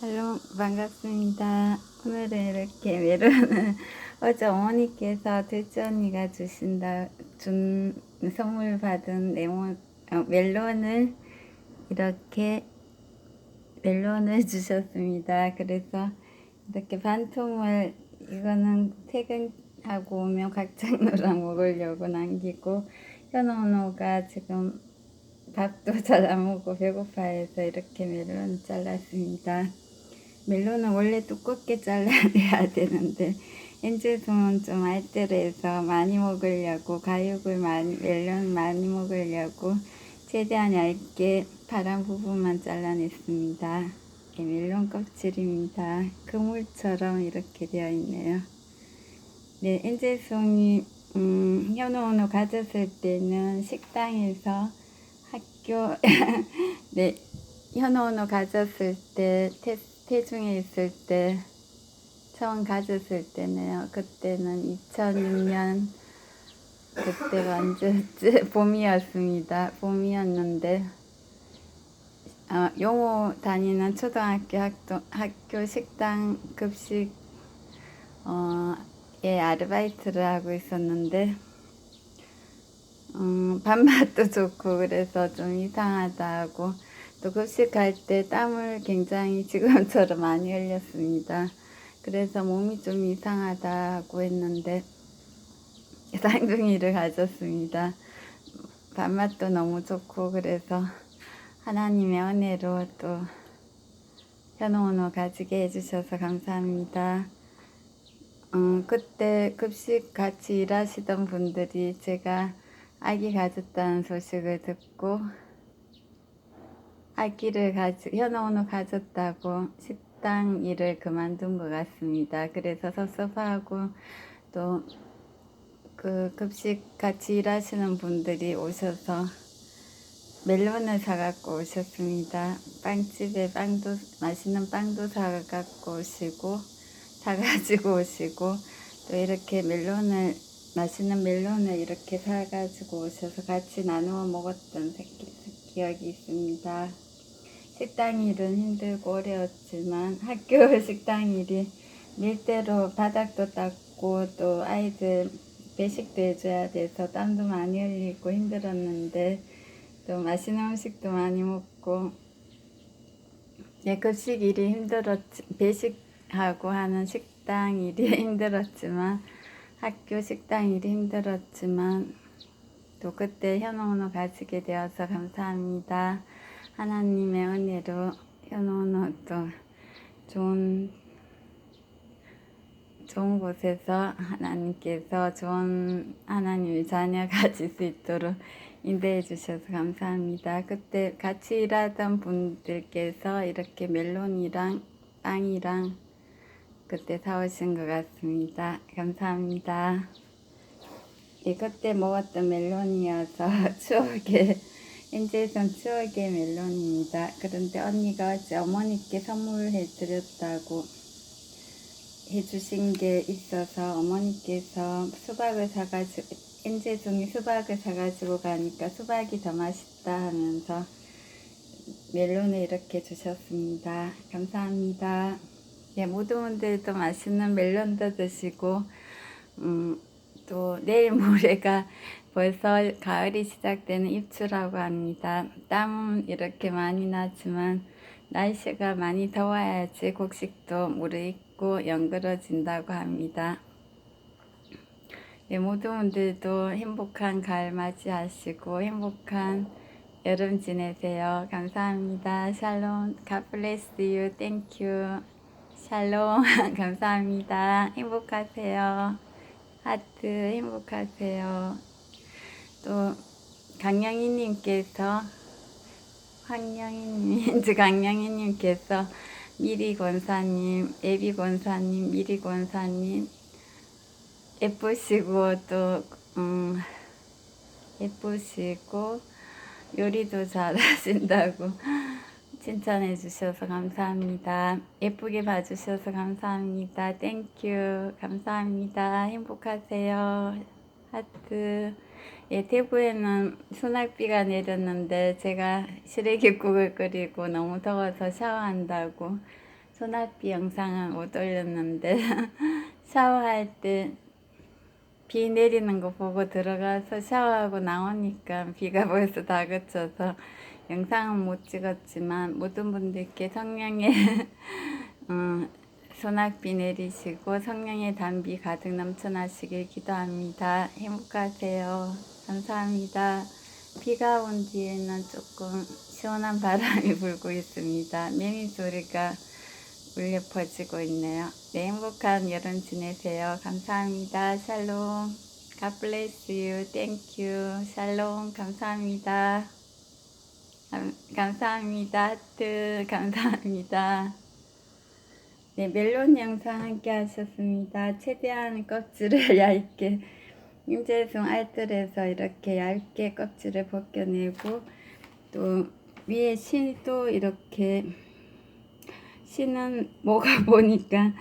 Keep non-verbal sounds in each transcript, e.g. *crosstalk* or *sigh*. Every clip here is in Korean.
샬롬 반갑습니다. 오늘은 이렇게 메론을 *laughs* 어제 어머니께서 둘째 언니가 주신다 준 선물 받은 레몬 어, 멜론을 이렇게 멜론을 주셨습니다. 그래서 이렇게 반 통을 이거는 퇴근하고 오면 각장노랑 *laughs* 먹으려고 남기고 현원호가 지금 밥도 *laughs* 잘 안 먹고 배고파해서 이렇게 멜론을 잘랐습니다. 멜론은 원래 두껍게 잘라내야 되는데 엔젤송은 좀 알뜰해서 많이 먹으려고 가육을 많이 멜론 많이 먹으려고 최대한 얇게 파란 부분만 잘라냈습니다. 이게 멜론 껍질입니다. 그물처럼 이렇게 되어 있네요. 네, 엔젤송이 음, 현우온을 가졌을 때는 식당에서 학교 *laughs* 네 현우온을 가졌을 때 태, 태중에 있을 때 처음 가졌을 때네요. 그때는 2006년 그때가 언제였지? *laughs* 봄이었습니다. 봄이었는데 어, 용호 다니는 초등학교 학교, 학교 식당 급식 어, 에 아르바이트를 하고 있었는데 음, *laughs* 밥맛도 좋고 그래서 좀 이상하다 하고 또 급식할 때 땀을 굉장히 지금처럼 많이 흘렸습니다. 그래서 몸이 좀 이상하다고 했는데 *laughs* 쌍둥이를 가졌습니다. 밥맛도 너무 좋고 그래서 하나님의 은혜로 또 현호원호 가지게 해주셔서 감사합니다. 음, 그때 급식 같이 일하시던 분들이 제가 아기 가졌다는 소식을 듣고 아기를 가지 현호원호 가졌다고 식당 일을 그만둔 것 같습니다. 그래서 섭섭하고 또 그 급식 같이 일하시는 분들이 오셔서 멜론을 사갖고 오셨습니다. 빵집에 빵도 맛있는 빵도 사갖고 오시고 사가지고 오시고 또 이렇게 멜론을 맛있는 멜론을 이렇게 사가지고 오셔서 같이 나누어 먹었던 기- 기억이 있습니다. 식당 일은 힘들고 어려웠지만 학교 *laughs* 식당 일이 밀대로 바닥도 닦고 또 아이들 배식도 해줘야 돼서 땀도 많이 흘리고 힘들었는데 또 맛있는 음식도 많이 먹고 예, 급식 일이 힘들었지 배식하고 하는 식당 일이 *laughs* 힘들었지만 학교 식당 일이 힘들었지만 또 그때 현원을 가지게 되어서 감사합니다. 하나님의 은혜로 현원을 또 좋은 좋은 곳에서 하나님께서 좋은 하나님의 자녀 가질 *laughs* 수 있도록 인도해 주셔서 감사합니다. 그때 같이 일하던 분들께서 이렇게 멜론이랑 빵이랑 그때 사오신 것 같습니다. 감사합니다. 예, 그때 먹었던 멜론이어서 *laughs* 추억의 엔젤선 추억의 멜론입니다. 그런데 언니가 어제 어머니께 선물해 드렸다고 해주신 게 있어서 어머니께서 수박을 사가지고 엔젤송이 수박을 사가지고 가니까 수박이 더 맛있다 하면서 멜론을 이렇게 주셨습니다. 감사합니다. 예, 모든 분들도 맛있는 멜론도 드시고 음, 또 내일 모레가 벌써 가을이 시작되는 입추라고 합니다. 땀은 이렇게 많이 나지만 날씨가 많이 더워야지 곡식도 무르익고 연그러진다고 합니다. 네, 모든 분들도 행복한 가을 맞이하시고 행복한 여름 지내세요. 감사합니다. 샬롬. God bless you. Thank you. 샬롬. *laughs* 감사합니다. 행복하세요. 하트 행복하세요. 또 강영희님께서 황영희님, 저 *laughs* 강영희님께서 미리 권사님, 예비 권사님, 미리 권사님 예쁘시고 또 음, 예쁘시고 요리도 잘하신다고 *laughs* 칭찬해 주셔서 감사합니다. 예쁘게 봐주셔서 감사합니다. 땡큐 감사합니다. 행복하세요. 하트 예, 대구에는 소낙비가 내렸는데 제가 시래기국을 끓이고 너무 더워서 샤워한다고 소나비 영상은 못 올렸는데 *laughs* 샤워할 때 비 내리는 거 보고 들어가서 샤워하고 나오니까 비가 *laughs* 벌써 다 그쳐서 영상은 못 찍었지만 모든 분들께 성령의 *laughs* 어, 소낙비 내리시고 성령의 단비 가득 넘쳐나시길 기도합니다. 행복하세요. 감사합니다. 비가 온 뒤에는 조금 시원한 바람이 *laughs* 불고 있습니다. 매미 소리가 울려 퍼지고 있네요. 네, 행복한 여름 지내세요. 감사합니다. 샬롬. God bless you. Thank you. 샬롬. 감사합니다. 감, 감사합니다. 하트. 감사합니다. 네, 멜론 영상 함께 하셨습니다. 최대한 껍질을 *laughs* 얇게 임재성 알뜰에서 이렇게 얇게 껍질을 벗겨내고 또 위에 실도 이렇게 씨는 뭐가 *laughs* 보니까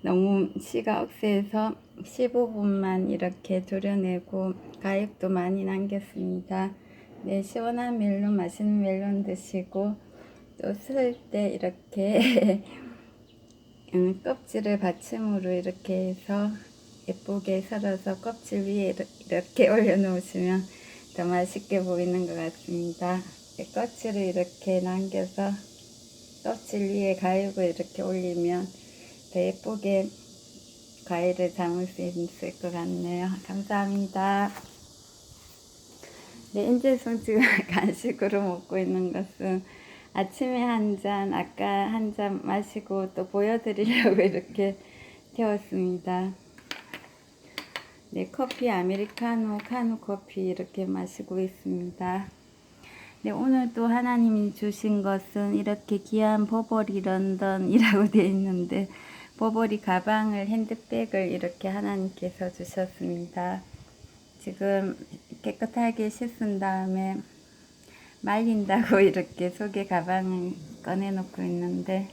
너무 씨가 억세서 15분만 이렇게 졸여내고 가육도 많이 남겼습니다. 네, 시원한 멜론, 맛있는 멜론 드시고 또 쓸 때 이렇게 음, *laughs* 껍질을 받침으로 이렇게 해서 예쁘게 썰어서 껍질 위에 이렇- 이렇게 *laughs* 올려놓으시면 더 맛있게 보이는 것 같습니다. 네, 껍질을 이렇게 남겨서 껍질 위에 가육을 이렇게 올리면 더 예쁘게 과일을 담을 수 있을 것 같네요. 감사합니다. 네, 인제송 지금 *laughs* 간식으로 먹고 있는 것은 아침에 한 잔, 아까 한 잔 마시고 또 보여드리려고 *laughs* 이렇게 태웠습니다. 네, 커피 아메리카노, 카누 커피 이렇게 마시고 있습니다. 네, 오늘 또 하나님이 주신 것은 이렇게 귀한 버버리 런던이라고 *laughs* 되어 있는데 버버리 가방을 핸드백을 이렇게 하나님께서 주셨습니다. 지금 깨끗하게 씻은 다음에 말린다고 *laughs* 이렇게 속에 가방을 꺼내놓고 있는데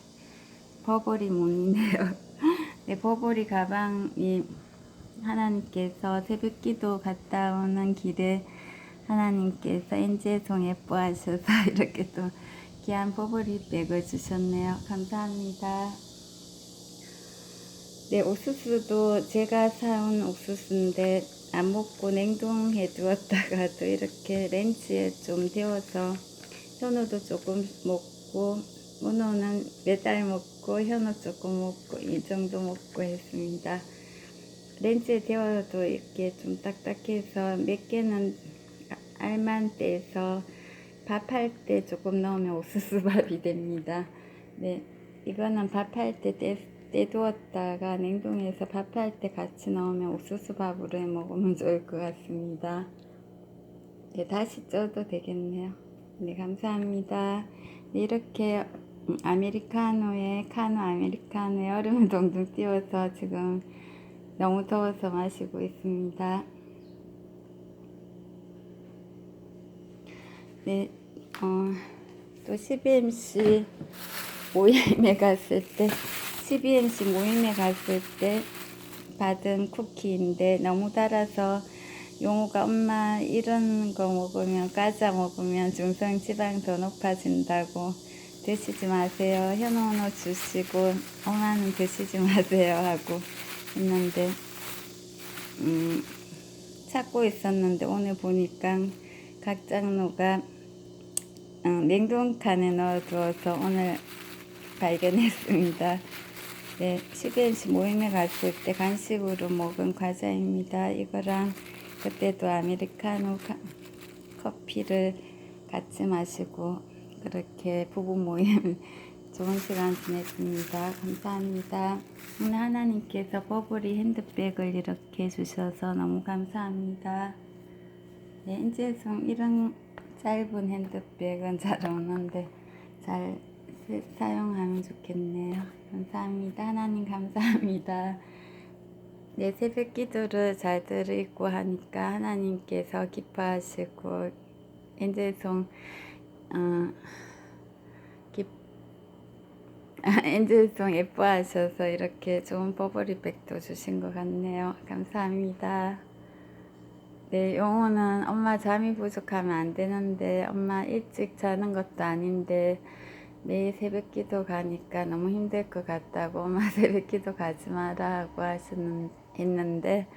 버버리 문이네요. *laughs* 네, 버버리 가방이 하나님께서 새벽기도 갔다 오는 길에 하나님께서 엔제송 예뻐하셔서 *laughs* 이렇게 또 귀한 버버리 백을 주셨네요. 감사합니다. 네, 옥수수도 제가 사온 옥수수인데 안 먹고 냉동해 두었다가 *laughs* 또 이렇게 렌치에 좀 데워서 현우도 조금 먹고 문어는 몇알 먹고 현우 조금 먹고 이 정도 먹고 했습니다. 렌치에 데워도 이렇게 좀 딱딱해서 몇 개는 알만 떼서 밥할 때 조금 넣으면 옥수수 밥이 됩니다. 네, 이거는 밥할 때 떼, 떼두었다가 냉동해서 밥할 때 같이 넣으면 옥수수 밥으로 해 먹으면 좋을 것 같습니다. 네, 다시 쪄도 되겠네요. 네, 감사합니다. 네, 이렇게 음, 아메리카노에 카노 아메리카노에 얼음을 동동 띄워서 지금 너무 더워서 마시고 있습니다. 네, 어, 또 12MC 모임에 갔을 때, 12MC 모임에 갔을 때 받은 쿠키인데 너무 달아서 용우가 엄마 이런 거 먹으면 과자 먹으면 중성 지방 더 높아진다고 드시지 마세요. 현원호 주시고 엄마는 드시지 마세요 하고 했는데 음, 찾고 있었는데 오늘 보니까 각 장로가 어, 냉동칸에 넣어두어서 오늘 발견했습니다. 네, 10인치 모임에 갔을 때 간식으로 먹은 과자입니다. 이거랑 그때도 아메리카노 카- 커피를 같이 마시고 그렇게 부부 모임 *laughs* 좋은 시간 지냈습니다. 감사합니다. 오늘 하나님께서 버블이 핸드백을 이렇게 주셔서 너무 감사합니다. 네, 인제송 이런 짧은 핸드백은 잘 없는데 잘 쓰- 사용하면 좋겠네요. 감사합니다. 하나님 감사합니다. 네, 새벽 기도를 잘 드리고 하니까 하나님께서 기뻐하시고 인제송 어, 기, 엔젤송 예뻐하셔서 이렇게 좋은 버버리백도 주신 것 같네요. 감사합니다. 네, 영호는 엄마 잠이 부족하면 안 되는데 엄마 일찍 자는 것도 아닌데 매일 새벽 기도 가니까 너무 힘들 것 같다고 엄마 *laughs* 새벽 기도 가지 마라고 하시는 했는데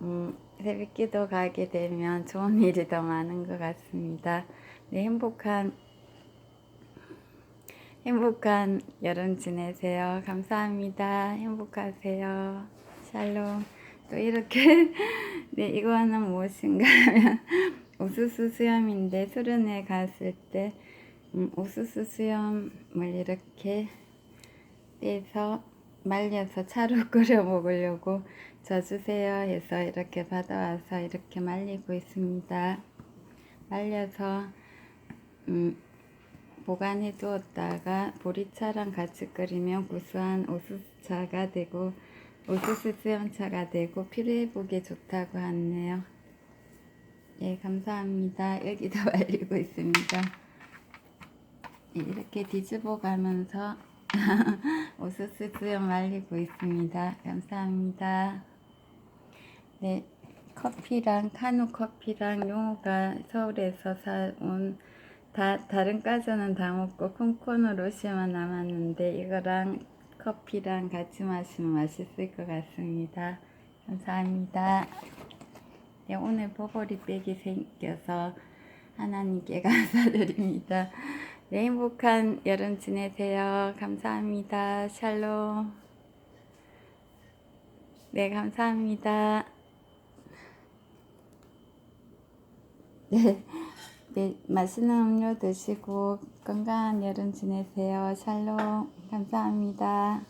음, 새벽 기도 가게 되면 좋은 *laughs* 일이 더 많은 것 같습니다. 네, 행복한 행복한 여름 지내세요. 감사합니다. 행복하세요. 샬롬. 또 이렇게 *laughs* 네 이거는 무엇인가 하면 우수수 수염인데 수련회 갔을 때 음, 우수수 수염을 이렇게 떼서 말려서 차로 *laughs* 끓여 먹으려고 져주세요 해서 이렇게 받아와서 이렇게 말리고 있습니다. 말려서 음, 보관해 두었다가 보리차랑 같이 끓이면 구수한 오수차가 되고 오수수 수염차가 되고 피로회복에 좋다고 하네요. 예, 감사합니다. 여기도 *laughs* 말리고 있습니다. 예, 이렇게 뒤집어 가면서 *laughs* 수염 말리고 있습니다. 감사합니다. 네, 커피랑 카누 커피랑 용호가 서울에서 사온 다 다른 과자는 다 먹고 콩코노 로시만 남았는데 이거랑 커피랑 같이 마시면 맛있을 것 같습니다. 감사합니다. 네, 오늘 버버리백이 생겨서 하나님께 *laughs* 감사드립니다. 네, 행복한 여름 지내세요. 감사합니다. 샬롬. 네, 감사합니다. 네, 네, 맛있는 음료 드시고 건강한 여름 지내세요. 샬롬. 감사합니다.